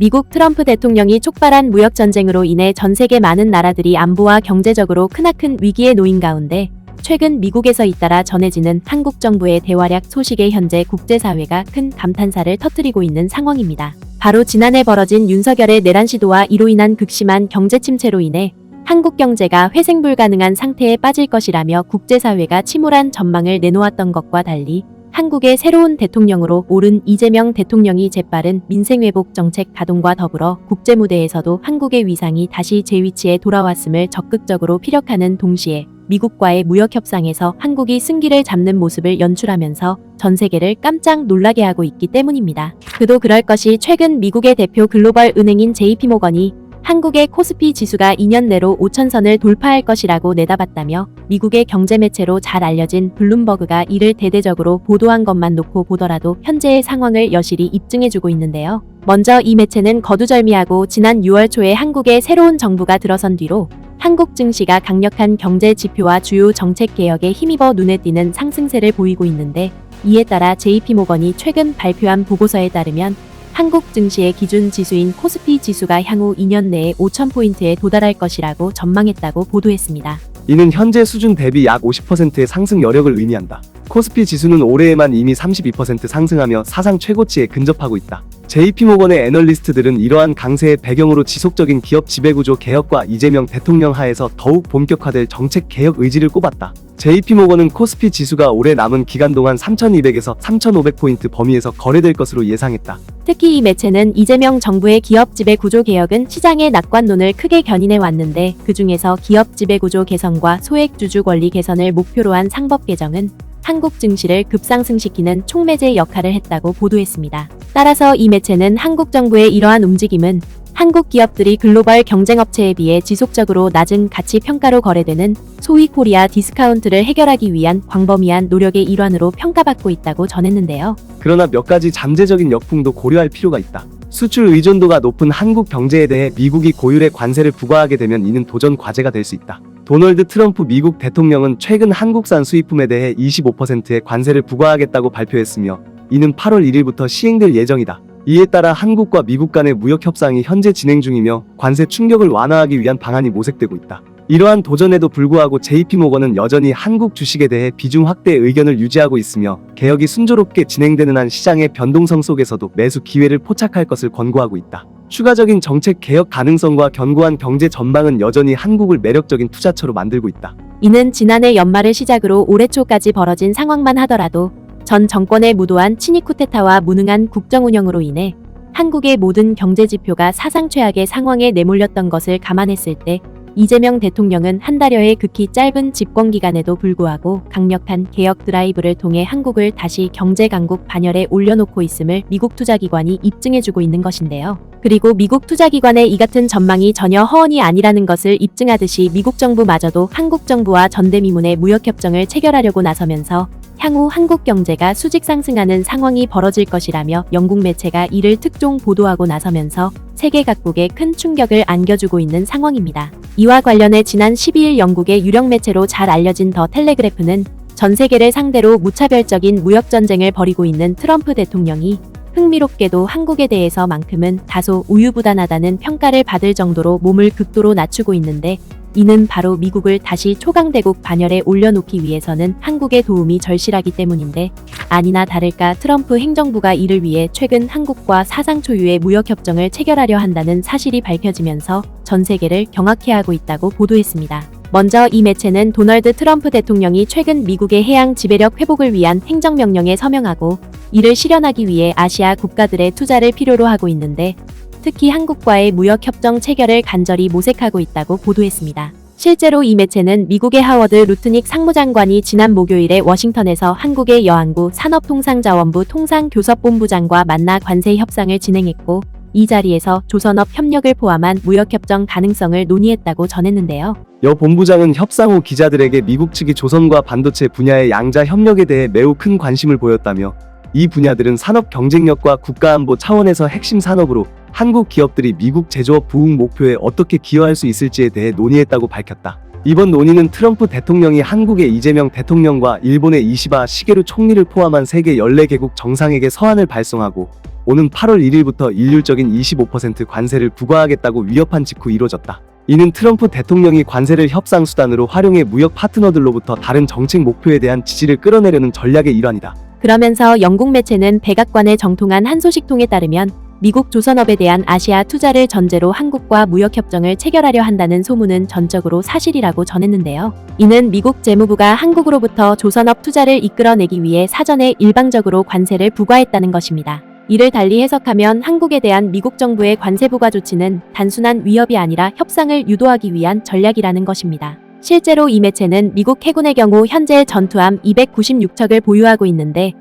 미국 트럼프 대통령이 촉발한 무역 전쟁으로 인해 전 세계 많은 나라들이 안보와 경제적으로 크나큰 위기에 놓인 가운데 최근 미국에서 잇따라 전해지는 한국 정부의 대활약 소식에 현재 국제사회가 큰 감탄사를 터뜨리고 있는 상황입니다. 바로 지난해 벌어진 윤석열의 내란 시도와 이로 인한 극심한 경제 침체로 인해 한국 경제가 회생 불가능한 상태에 빠질 것이라며 국제사회가 침울한 전망을 내놓았던 것과 달리 한국의 새로운 대통령으로 오른 이재명 대통령이 재빠른 민생회복 정책 가동과 더불어 국제무대에서도 한국의 위상이 다시 제 위치에 돌아왔음을 적극적으로 피력하는 동시에 미국과의 무역 협상에서 한국이 승기를 잡는 모습을 연출하면서 전 세계를 깜짝 놀라게 하고 있기 때문입니다. 그도 그럴 것이 최근 미국의 대표 글로벌 은행인 JP모건이 한국의 코스피 지수가 2년 내로 5천선을 돌파할 것이라고 내다봤다며 미국의 경제 매체로 잘 알려진 블룸버그가 이를 대대적으로 보도한 것만 놓고 보더라도 현재의 상황을 여실히 입증해주고 있는데요. 먼저 이 매체는 거두절미하고 지난 6월 초에 한국의 새로운 정부가 들어선 뒤로 한국 증시가 강력한 경제 지표와 주요 정책 개혁에 힘입어 눈에 띄는 상승세를 보이고 있는데 이에 따라 JP모건이 최근 발표한 보고서에 따르면 한국 증시의 기준 지수인 코스피 지수가 향후 2년 내에 5,000포인트에 도달할 것이라고 전망했다고 보도했습니다. 이는 현재 수준 대비 약 50%의 상승 여력을 의미한다. 코스피 지수는 올해에만 이미 32% 상승하며 사상 최고치에 근접하고 있다. JP모건의 애널리스트들은 이러한 강세의 배경으로 지속적인 기업 지배구조 개혁과 이재명 대통령 하에서 더욱 본격화될 정책 개혁 의지를 꼽았다. JP모건은 코스피 지수가 올해 남은 기간 동안 3,200에서 3,500포인트 범위에서 거래될 것으로 예상했다. 특히 이 매체는 이재명 정부의 기업 지배 구조 개혁은 시장의 낙관론을 크게 견인해 왔는데 그 중에서 기업 지배 구조 개선과 소액 주주 권리 개선을 목표로 한 상법 개정은 한국 증시를 급상승시키는 촉매제 역할을 했다고 보도했습니다. 따라서 이 매체는 한국 정부의 이러한 움직임은 한국 기업들이 글로벌 경쟁업체에 비해 지속적으로 낮은 가치 평가로 거래되는 소위 코리아 디스카운트를 해결하기 위한 광범위한 노력의 일환으로 평가받고 있다고 전했는데요. 그러나 몇 가지 잠재적인 역풍도 고려할 필요가 있다. 수출 의존도가 높은 한국 경제에 대해 미국이 고율의 관세를 부과하게 되면 이는 도전 과제가 될 수 있다. 도널드 트럼프 미국 대통령은 최근 한국산 수입품에 대해 25%의 관세를 부과하겠다고 발표했으며 이는 8월 1일부터 시행될 예정이다. 이에 따라 한국과 미국 간의 무역 협상이 현재 진행 중이며 관세 충격을 완화하기 위한 방안이 모색되고 있다. 이러한 도전에도 불구하고 JP모건은 여전히 한국 주식에 대해 비중 확대 의견을 유지하고 있으며 개혁이 순조롭게 진행되는 한 시장의 변동성 속에서도 매수 기회를 포착할 것을 권고하고 있다. 추가적인 정책 개혁 가능성과 견고한 경제 전망은 여전히 한국을 매력적인 투자처로 만들고 있다. 이는 지난해 연말을 시작으로 올해 초까지 벌어진 상황만 하더라도 전 정권의 무도한 친위 쿠데타와 무능한 국정 운영으로 인해 한국의 모든 경제 지표가 사상 최악의 상황에 내몰렸던 것을 감안했을 때 이재명 대통령은 한 달여의 극히 짧은 집권 기간에도 불구하고 강력한 개혁 드라이브를 통해 한국을 다시 경제 강국 반열에 올려놓고 있음을 미국 투자기관이 입증해주고 있는 것인데요. 그리고 미국 투자기관의 이 같은 전망이 전혀 허언이 아니라는 것을 입증하듯이 미국 정부마저도 한국 정부와 전대미문의 무역협정을 체결하려고 나서면서 향후 한국 경제가 수직 상승하는 상황이 벌어질 것이라며 영국 매체가 이를 특종 보도하고 나서면서 세계 각국에 큰 충격을 안겨주고 있는 상황입니다. 이와 관련해 지난 12일 영국의 유력 매체로 잘 알려진 더 텔레그래프는 전 세계를 상대로 무차별적인 무역 전쟁을 벌이고 있는 트럼프 대통령이 흥미롭게도 한국에 대해서만큼은 다소 우유부단하다는 평가를 받을 정도로 몸을 극도로 낮추고 있는데 이는 바로 미국을 다시 초강대국 반열에 올려놓기 위해서는 한국의 도움이 절실하기 때문인데 아니나 다를까 트럼프 행정부가 이를 위해 최근 한국과 사상 초유의 무역협정을 체결하려 한다는 사실이 밝혀지면서 전 세계를 경악해 하고 있다고 보도했습니다. 먼저 이 매체는 도널드 트럼프 대통령이 최근 미국의 해양 지배력 회복을 위한 행정명령에 서명하고 이를 실현하기 위해 아시아 국가들의 투자를 필요로 하고 있는데 특히 한국과의 무역협정 체결을 간절히 모색하고 있다고 보도했습니다. 실제로 이 매체는 미국의 하워드 루트닉 상무장관이 지난 목요일에 워싱턴에서 한국의 여안구 산업통상자원부 통상교섭본부장과 만나 관세 협상을 진행했고 이 자리에서 조선업 협력을 포함한 무역협정 가능성을 논의했다고 전했는데요. 여 본부장은 협상 후 기자들에게 미국 측이 조선과 반도체 분야의 양자 협력에 대해 매우 큰 관심을 보였다며 이 분야들은 산업 경쟁력과 국가안보 차원에서 핵심 산업으로 한국 기업들이 미국 제조업 부흥 목표에 어떻게 기여할 수 있을지에 대해 논의했다고 밝혔다. 이번 논의는 트럼프 대통령이 한국의 이재명 대통령과 일본의 이시바 시게루 총리를 포함한 세계 14개국 정상에게 서한을 발송하고 오는 8월 1일부터 일률적인 25% 관세를 부과하겠다고 위협한 직후 이뤄졌다. 이는 트럼프 대통령이 관세를 협상 수단으로 활용해 무역 파트너들로부터 다른 정책 목표에 대한 지지를 끌어내려는 전략의 일환이다. 그러면서 영국 매체는 백악관의 정통한 한 소식통에 따르면 미국 조선업에 대한 아시아 투자를 전제로 한국과 무역협정을 체결하려 한다는 소문은 전적으로 사실이라고 전했는데요. 이는 미국 재무부가 한국으로부터 조선업 투자를 이끌어내기 위해 사전에 일방적으로 관세를 부과했다는 것입니다. 이를 달리 해석하면 한국에 대한 미국 정부의 관세 부과 조치는 단순한 위협이 아니라 협상을 유도하기 위한 전략이라는 것입니다. 실제로 이 매체는 미국 해군의 경우 현재 전투함 296척을 보유하고 있는데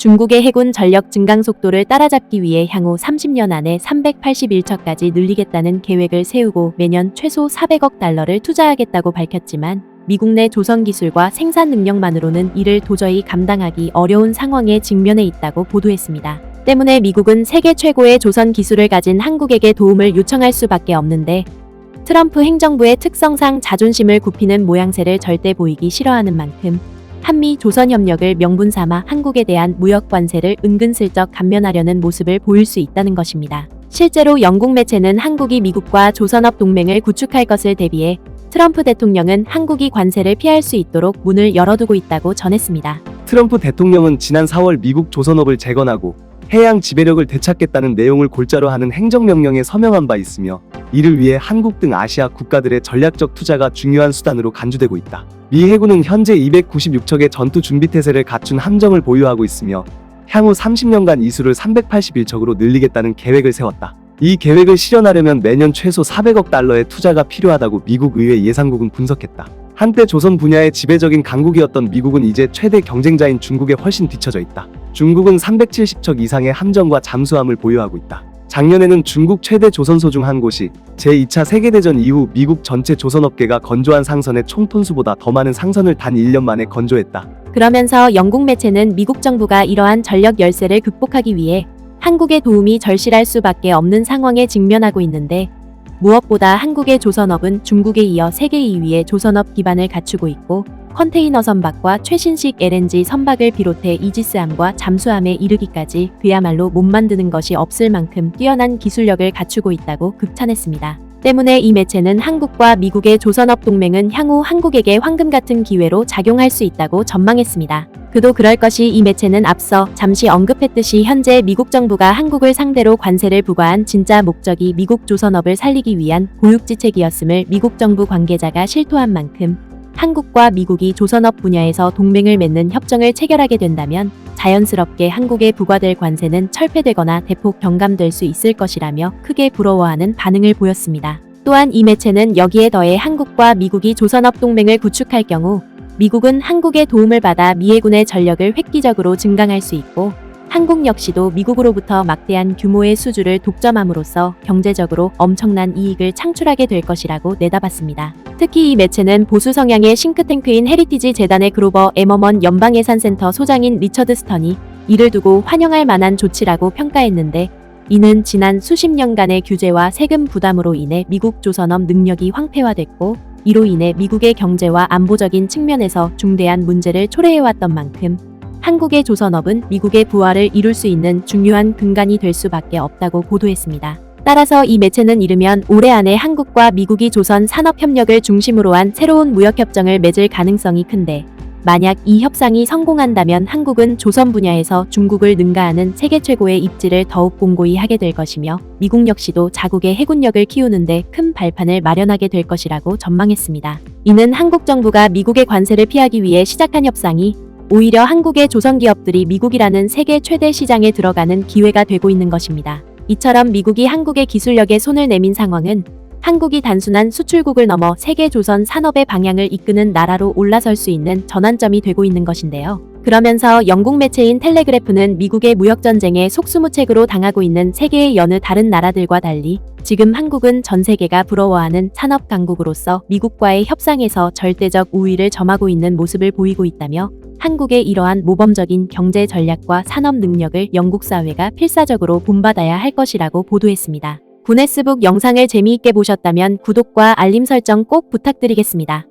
중국의 해군 전력 증강 속도를 따라잡기 위해 향후 30년 안에 381척까지 늘리겠다는 계획을 세우고 매년 최소 400억 달러를 투자하겠다고 밝혔지만 미국 내 조선 기술과 생산 능력만으로는 이를 도저히 감당하기 어려운 상황에 직면해 있다고 보도했습니다. 때문에 미국은 세계 최고의 조선 기술을 가진 한국에게 도움을 요청할 수밖에 없는데 트럼프 행정부의 특성상 자존심을 굽히는 모양새를 절대 보이기 싫어하는 만큼 한미 조선 협력을 명분 삼아 한국에 대한 무역 관세를 은근슬쩍 감면하려는 모습을 보일 수 있다는 것입니다. 실제로 영국 매체는 한국이 미국과 조선업 동맹을 구축할 것을 대비해 트럼프 대통령은 한국이 관세를 피할 수 있도록 문을 열어두고 있다고 전했습니다. 트럼프 대통령은 지난 4월 미국 조선업을 재건하고 해양 지배력을 되찾겠다는 내용을 골자로 하는 행정명령에 서명한 바 있으며 이를 위해 한국 등 아시아 국가들의 전략적 투자가 중요한 수단으로 간주되고 있다. 미 해군은 현재 296척의 전투 준비 태세를 갖춘 함정을 보유하고 있으며 향후 30년간 이 수를 381척으로 늘리겠다는 계획을 세웠다. 이 계획을 실현하려면 매년 최소 400억 달러의 투자가 필요하다고 미국 의회 예상국은 분석했다. 한때 조선 분야의 지배적인 강국이었던 미국은 이제 최대 경쟁자인 중국에 훨씬 뒤처져 있다. 중국은 370척 이상의 함정과 잠수함을 보유하고 있다. 작년에는 중국 최대 조선소 중 한 곳이 제2차 세계대전 이후 미국 전체 조선업계가 건조한 상선의 총톤수보다 더 많은 상선을 단 1년 만에 건조했다. 그러면서 영국 매체는 미국 정부가 이러한 전력 열세를 극복하기 위해 한국의 도움이 절실할 수밖에 없는 상황에 직면하고 있는데 무엇보다 한국의 조선업은 중국에 이어 세계 2위의 조선업 기반을 갖추고 있고 컨테이너 선박과 최신식 LNG 선박을 비롯해 이지스함과 잠수함에 이르기까지 그야말로 못 만드는 것이 없을 만큼 뛰어난 기술력을 갖추고 있다고 극찬했습니다. 때문에 이 매체는 한국과 미국의 조선업 동맹은 향후 한국에게 황금 같은 기회로 작용할 수 있다고 전망했습니다. 그도 그럴 것이 이 매체는 앞서 잠시 언급했듯이 현재 미국 정부가 한국을 상대로 관세를 부과한 진짜 목적이 미국 조선업을 살리기 위한 보육지책이었음을 미국 정부 관계자가 실토한 만큼 한국과 미국이 조선업 분야에서 동맹을 맺는 협정을 체결하게 된다면 자연스럽게 한국에 부과될 관세는 철폐되거나 대폭 경감될 수 있을 것이라며 크게 부러워하는 반응을 보였습니다. 또한 이 매체는 여기에 더해 한국과 미국이 조선업 동맹을 구축할 경우 미국은 한국의 도움을 받아 미 해군의 전력을 획기적으로 증강할 수 있고 한국 역시도 미국으로부터 막대한 규모의 수주를 독점함으로써 경제적으로 엄청난 이익을 창출하게 될 것이라고 내다봤습니다. 특히 이 매체는 보수 성향의 싱크탱크인 헤리티지 재단의 그로버 에머먼 연방예산센터 소장인 리처드 스턴이 이를 두고 환영할 만한 조치라고 평가했는데 이는 지난 수십 년간의 규제와 세금 부담으로 인해 미국 조선업 능력이 황폐화됐고 이로 인해 미국의 경제와 안보적인 측면에서 중대한 문제를 초래해왔던 만큼 한국의 조선업은 미국의 부활을 이룰 수 있는 중요한 근간이 될 수밖에 없다고 보도했습니다. 따라서 이 매체는 이르면 올해 안에 한국과 미국이 조선 산업 협력을 중심으로 한 새로운 무역 협정을 맺을 가능성이 큰데 만약 이 협상이 성공한다면 한국은 조선 분야에서 중국을 능가하는 세계 최고의 입지를 더욱 공고히 하게 될 것이며 미국 역시도 자국의 해군력을 키우는데 큰 발판을 마련하게 될 것이라고 전망했습니다. 이는 한국 정부가 미국의 관세를 피하기 위해 시작한 협상이 오히려 한국의 조선 기업들이 미국이라는 세계 최대 시장에 들어가는 기회가 되고 있는 것입니다. 이처럼 미국이 한국의 기술력에 손을 내민 상황은 한국이 단순한 수출국을 넘어 세계 조선 산업의 방향을 이끄는 나라로 올라설 수 있는 전환점이 되고 있는 것인데요. 그러면서 영국 매체인 텔레그래프는 미국의 무역전쟁에 속수무책으로 당하고 있는 세계의 여느 다른 나라들과 달리 지금 한국은 전 세계가 부러워하는 산업 강국으로서 미국과의 협상에서 절대적 우위를 점하고 있는 모습을 보이고 있다며 한국의 이러한 모범적인 경제 전략과 산업 능력을 영국 사회가 필사적으로 본받아야 할 것이라고 보도했습니다. 구네스북 영상을 재미있게 보셨다면 구독과 알림 설정 꼭 부탁드리겠습니다.